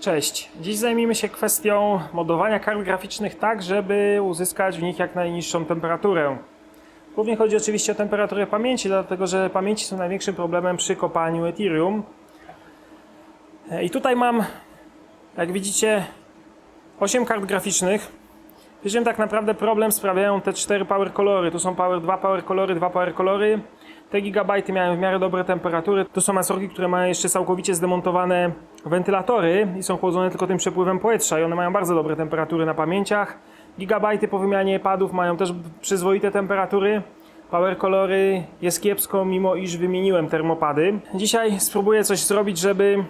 Cześć. Dziś zajmiemy się kwestią modowania kart graficznych tak, żeby uzyskać w nich jak najniższą temperaturę. Głównie chodzi oczywiście o temperaturę pamięci, dlatego że pamięci są największym problemem przy kopaniu Ethereum. E, I tutaj mam, jak widzicie, 8 kart graficznych. Przy tak naprawdę problem sprawiają te 4 power kolory. Tu są power, 2 power kolory, 2 power kolory. Te gigabajty miałem w miarę dobre temperatury. To są masorki, które mają jeszcze całkowicie zdemontowane wentylatory i są chłodzone tylko tym przepływem powietrza i one mają bardzo dobre temperatury na pamięciach. Gigabajty po wymianie padów mają też przyzwoite temperatury. Power kolory jest kiepsko, mimo iż wymieniłem termopady. Dzisiaj spróbuję coś zrobić, żeby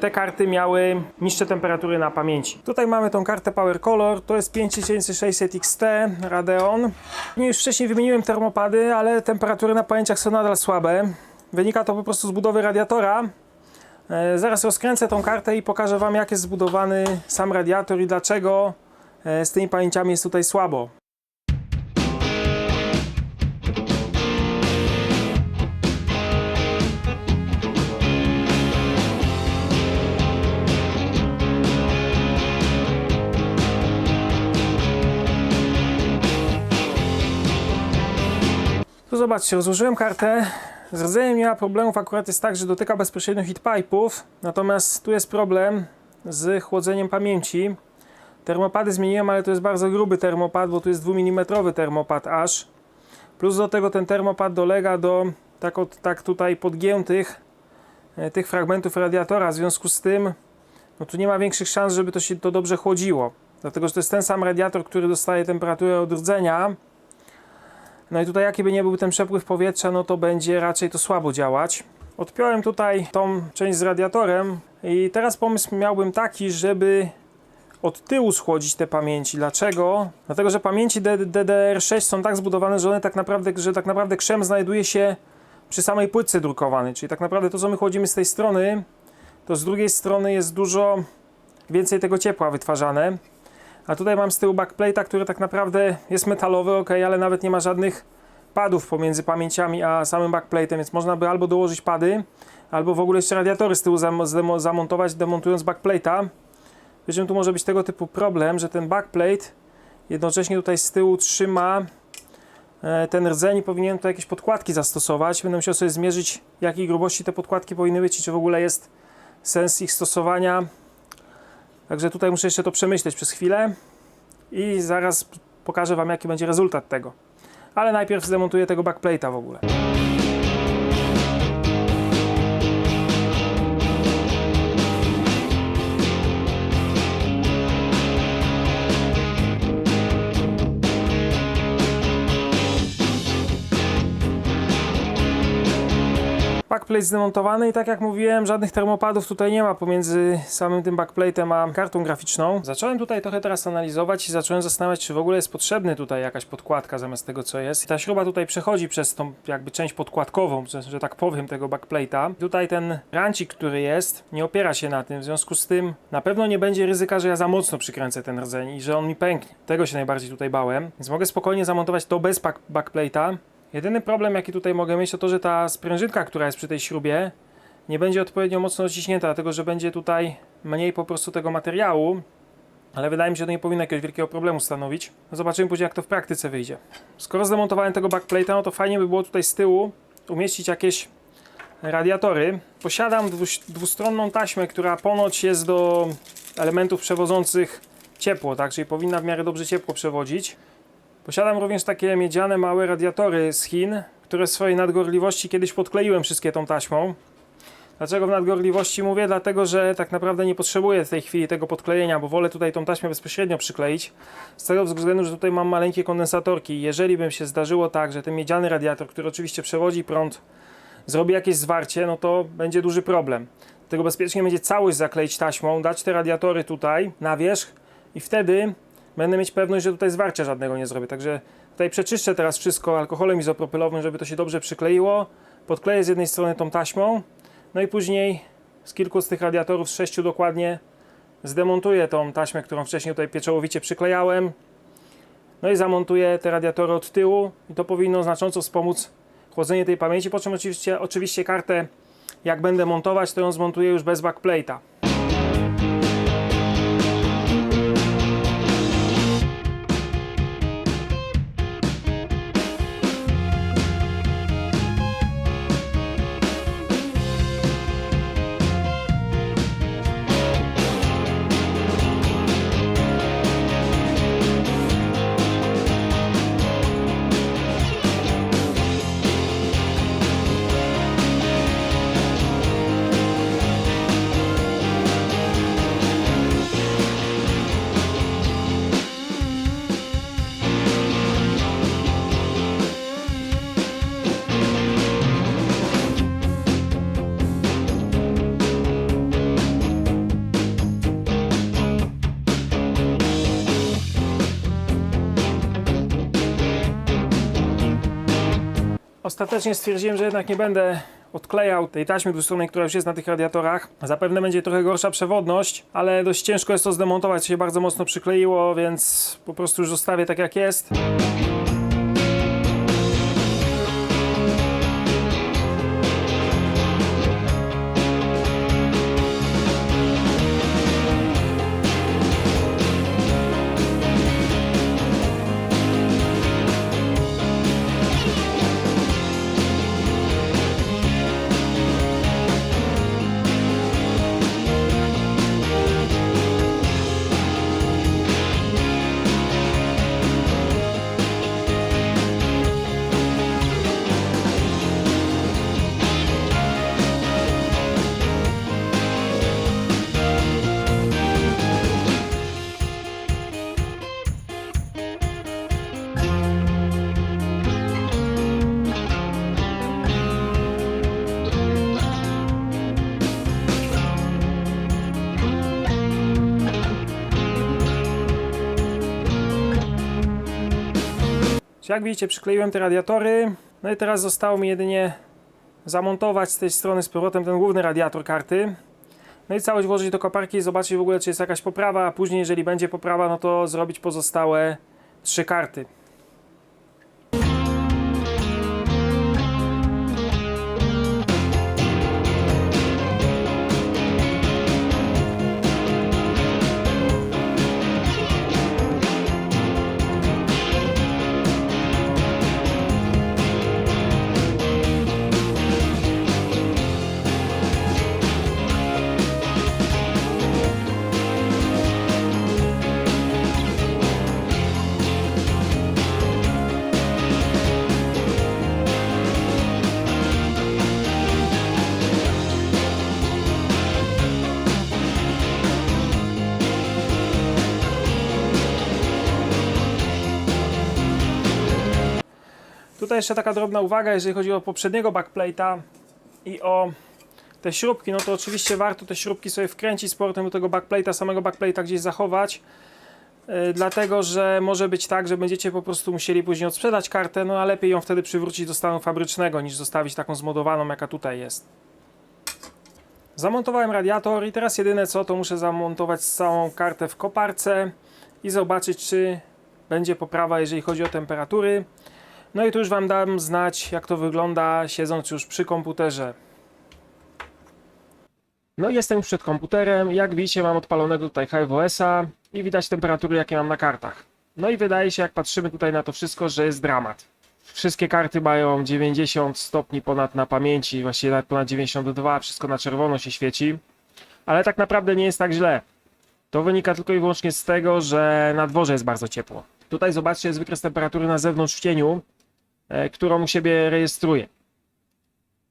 te karty miały niższe temperatury na pamięci. Tutaj mamy tą kartę Power Color, to jest 5600 XT Radeon. Już wcześniej wymieniłem termopady, ale temperatury na pamięciach są nadal słabe. Wynika to po prostu z budowy radiatora. E, Zaraz rozkręcę tą kartę i pokażę Wam jak jest zbudowany sam radiator i dlaczego e, z tymi pamięciami jest tutaj słabo. Zobaczcie, rozłożyłem kartę. Z rdzeniem nie ma problemów, akurat jest tak, że dotyka bezpośrednio heatpipe'ów. Natomiast tu jest problem z chłodzeniem pamięci. Termopady zmieniłem, ale to jest bardzo gruby termopad, bo tu jest 2 mm termopad aż. Plus do tego ten termopad dolega do tak, od, tak tutaj podgiętych e, tych fragmentów radiatora. W związku z tym no tu nie ma większych szans, żeby to się to dobrze chłodziło. Dlatego, że to jest ten sam radiator, który dostaje temperaturę od rdzenia. No i tutaj jaki by nie był ten przepływ powietrza, no to będzie raczej to słabo działać. Odpiąłem tutaj tą część z radiatorem i teraz pomysł miałbym taki, żeby od tyłu schłodzić te pamięci. Dlaczego? Dlatego, że pamięci D- DDR6 są tak zbudowane, że one tak naprawdę, że tak naprawdę krzem znajduje się przy samej płytce drukowanej. Czyli tak naprawdę to, co my chłodzimy z tej strony, to z drugiej strony jest dużo więcej tego ciepła wytwarzane. A tutaj mam z tyłu backplate'a, który tak naprawdę jest metalowy, ok, ale nawet nie ma żadnych padów pomiędzy pamięciami a samym backplate'em, więc można by albo dołożyć pady, albo w ogóle jeszcze radiatory z tyłu zam zamontować, demontując backplate'a. Przy czym tu może być tego typu problem, że ten backplate jednocześnie tutaj z tyłu trzyma e, ten rdzeń i powinien tu jakieś podkładki zastosować. Będę musiał sobie zmierzyć, jakiej grubości te podkładki powinny być i czy w ogóle jest sens ich stosowania. Także tutaj muszę jeszcze to przemyśleć przez chwilę i zaraz pokażę Wam, jaki będzie rezultat tego. Ale najpierw zdemontuję tego backplate'a w ogóle. Backplate zdemontowany i tak jak mówiłem, żadnych termopadów tutaj nie ma pomiędzy samym tym backplate'em a kartą graficzną. Zacząłem tutaj trochę teraz analizować i zacząłem zastanawiać, czy w ogóle jest potrzebny tutaj jakaś podkładka zamiast tego, co jest. Ta śruba tutaj przechodzi przez tą jakby część podkładkową, że, że tak powiem, tego backplate'a. Tutaj ten rancik, który jest, nie opiera się na tym, w związku z tym na pewno nie będzie ryzyka, że ja za mocno przykręcę ten rdzeń i że on mi pęknie. Tego się najbardziej tutaj bałem, więc mogę spokojnie zamontować to bez back- backplate'a. Jedyny problem, jaki tutaj mogę mieć, to to, że ta sprężynka, która jest przy tej śrubie, nie będzie odpowiednio mocno odciśnięta, dlatego że będzie tutaj mniej po prostu tego materiału, ale wydaje mi się, że to nie powinno jakiegoś wielkiego problemu stanowić. No zobaczymy później, jak to w praktyce wyjdzie. Skoro zdemontowałem tego backplate'a, no to fajnie by było tutaj z tyłu umieścić jakieś radiatory. Posiadam dwustronną taśmę, która ponoć jest do elementów przewodzących ciepło, tak, czyli powinna w miarę dobrze ciepło przewodzić. Posiadam również takie miedziane małe radiatory z Chin, które w swojej nadgorliwości kiedyś podkleiłem wszystkie tą taśmą. Dlaczego w nadgorliwości mówię? Dlatego, że tak naprawdę nie potrzebuję w tej chwili tego podklejenia, bo wolę tutaj tą taśmę bezpośrednio przykleić. Z tego względu, że tutaj mam maleńkie kondensatorki. Jeżeli by się zdarzyło tak, że ten miedziany radiator, który oczywiście przewodzi prąd, zrobi jakieś zwarcie, no to będzie duży problem. Dlatego bezpiecznie będzie całość zakleić taśmą, dać te radiatory tutaj na wierzch i wtedy będę mieć pewność, że tutaj zwarcia żadnego nie zrobię. Także tutaj przeczyszczę teraz wszystko alkoholem izopropylowym, żeby to się dobrze przykleiło. Podkleję z jednej strony tą taśmą, no i później z kilku z tych radiatorów, z sześciu dokładnie, zdemontuję tą taśmę, którą wcześniej tutaj pieczołowicie przyklejałem. No i zamontuję te radiatory od tyłu i to powinno znacząco wspomóc chłodzenie tej pamięci, po czym oczywiście, oczywiście kartę jak będę montować, to ją zmontuję już bez backplate'a. Ostatecznie stwierdziłem, że jednak nie będę odklejał tej taśmy dwustronnej, która już jest na tych radiatorach. Zapewne będzie trochę gorsza przewodność, ale dość ciężko jest to zdemontować, to się bardzo mocno przykleiło, więc po prostu już zostawię tak jak jest. Jak widzicie, przykleiłem te radiatory. No i teraz zostało mi jedynie zamontować z tej strony z powrotem ten główny radiator karty. No i całość włożyć do koparki i zobaczyć w ogóle, czy jest jakaś poprawa, a później, jeżeli będzie poprawa, no to zrobić pozostałe trzy karty. Tutaj jeszcze taka drobna uwaga, jeżeli chodzi o poprzedniego backplate'a i o te śrubki, no to oczywiście warto te śrubki sobie wkręcić z portem do tego backplate'a, samego backplate'a gdzieś zachować, yy, dlatego że może być tak, że będziecie po prostu musieli później odsprzedać kartę, no a lepiej ją wtedy przywrócić do stanu fabrycznego, niż zostawić taką zmodowaną, jaka tutaj jest. Zamontowałem radiator i teraz jedyne co, to muszę zamontować całą kartę w koparce i zobaczyć, czy będzie poprawa, jeżeli chodzi o temperatury. No i tu już Wam dam znać, jak to wygląda, siedząc już przy komputerze. No i jestem już przed komputerem. Jak widzicie, mam odpalonego tutaj HFOS-a i widać temperatury, jakie mam na kartach. No i wydaje się, jak patrzymy tutaj na to wszystko, że jest dramat. Wszystkie karty mają 90 stopni ponad na pamięci, właściwie nawet ponad 92, wszystko na czerwono się świeci. Ale tak naprawdę nie jest tak źle. To wynika tylko i wyłącznie z tego, że na dworze jest bardzo ciepło. Tutaj zobaczcie, jest wykres temperatury na zewnątrz w cieniu, którą u siebie rejestruję.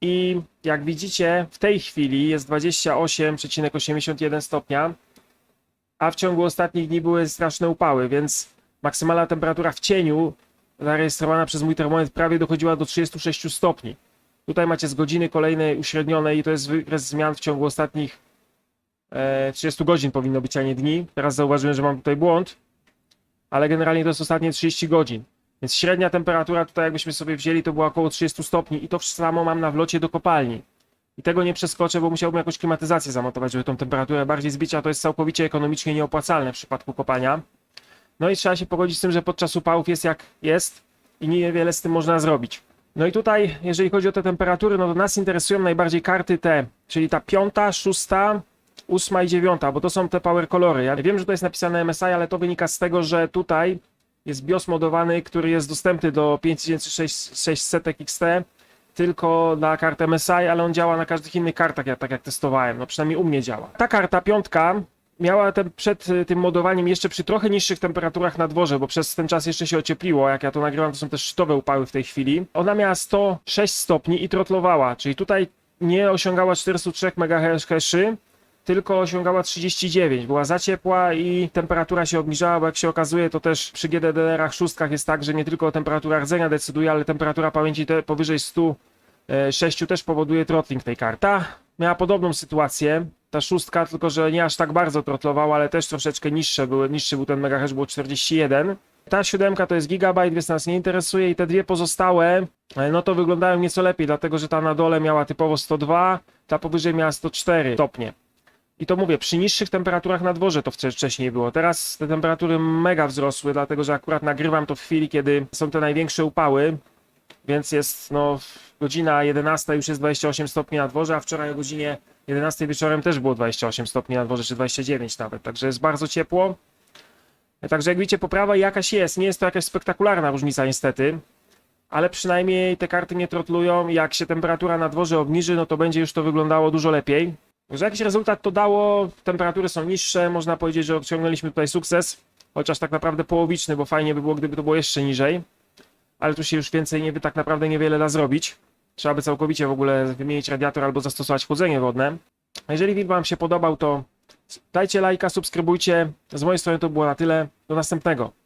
I jak widzicie, w tej chwili jest 28,81 stopnia, a w ciągu ostatnich dni były straszne upały, więc maksymalna temperatura w cieniu zarejestrowana przez mój termometr prawie dochodziła do 36 stopni. Tutaj macie z godziny kolejnej uśrednionej i to jest wykres zmian w ciągu ostatnich e, 30 godzin powinno być, a nie dni. Teraz zauważyłem, że mam tutaj błąd, ale generalnie to jest ostatnie 30 godzin. Więc średnia temperatura tutaj, jakbyśmy sobie wzięli, to była około 30 stopni i to samo mam na wlocie do kopalni. I tego nie przeskoczę, bo musiałbym jakąś klimatyzację zamontować, żeby tą temperaturę bardziej zbić, a to jest całkowicie ekonomicznie nieopłacalne w przypadku kopania. No i trzeba się pogodzić z tym, że podczas upałów jest jak jest i niewiele z tym można zrobić. No i tutaj, jeżeli chodzi o te temperatury, no to nas interesują najbardziej karty te, czyli ta piąta, szósta, ósma i dziewiąta, bo to są te power kolory. Ja wiem, że to jest napisane MSI, ale to wynika z tego, że tutaj jest BIOS modowany, który jest dostępny do 5600 XT tylko dla kart MSI, ale on działa na każdych innych kartach, ja, tak jak testowałem, no przynajmniej u mnie działa. Ta karta piątka miała ten, przed y, tym modowaniem jeszcze przy trochę niższych temperaturach na dworze, bo przez ten czas jeszcze się ociepliło, jak ja to nagrywam, to są też szczytowe upały w tej chwili. Ona miała 106 stopni i trotlowała, czyli tutaj nie osiągała 403 MHz, tylko osiągała 39, była za ciepła i temperatura się obniżała, bo jak się okazuje, to też przy GDDR-ach szóstkach jest tak, że nie tylko temperatura rdzenia decyduje, ale temperatura pamięci te powyżej 106 też powoduje throttling tej karty. Ta miała podobną sytuację, ta szóstka, tylko że nie aż tak bardzo trotlowała, ale też troszeczkę niższe były, niższy był ten megahash, było 41. Ta siódemka to jest gigabajt, więc nas nie interesuje i te dwie pozostałe, e, no to wyglądają nieco lepiej, dlatego że ta na dole miała typowo 102, ta powyżej miała 104 stopnie. I to mówię, przy niższych temperaturach na dworze to wcze- wcześniej było. Teraz te temperatury mega wzrosły, dlatego że akurat nagrywam to w chwili, kiedy są te największe upały, więc jest no godzina 11 już jest 28 stopni na dworze, a wczoraj o godzinie 11 wieczorem też było 28 stopni na dworze, czy 29 nawet, także jest bardzo ciepło. Także jak widzicie, poprawa jakaś jest, nie jest to jakaś spektakularna różnica niestety, ale przynajmniej te karty nie trotlują, jak się temperatura na dworze obniży, no to będzie już to wyglądało dużo lepiej. Że jakiś rezultat to dało, temperatury są niższe, można powiedzieć, że osiągnęliśmy tutaj sukces, chociaż tak naprawdę połowiczny, bo fajnie by było, gdyby to było jeszcze niżej, ale tu się już więcej nie, tak naprawdę niewiele da zrobić. Trzeba by całkowicie w ogóle wymienić radiator albo zastosować chłodzenie wodne. Jeżeli film Wam się podobał, to dajcie lajka, subskrybujcie. Z mojej strony to było na tyle. Do następnego.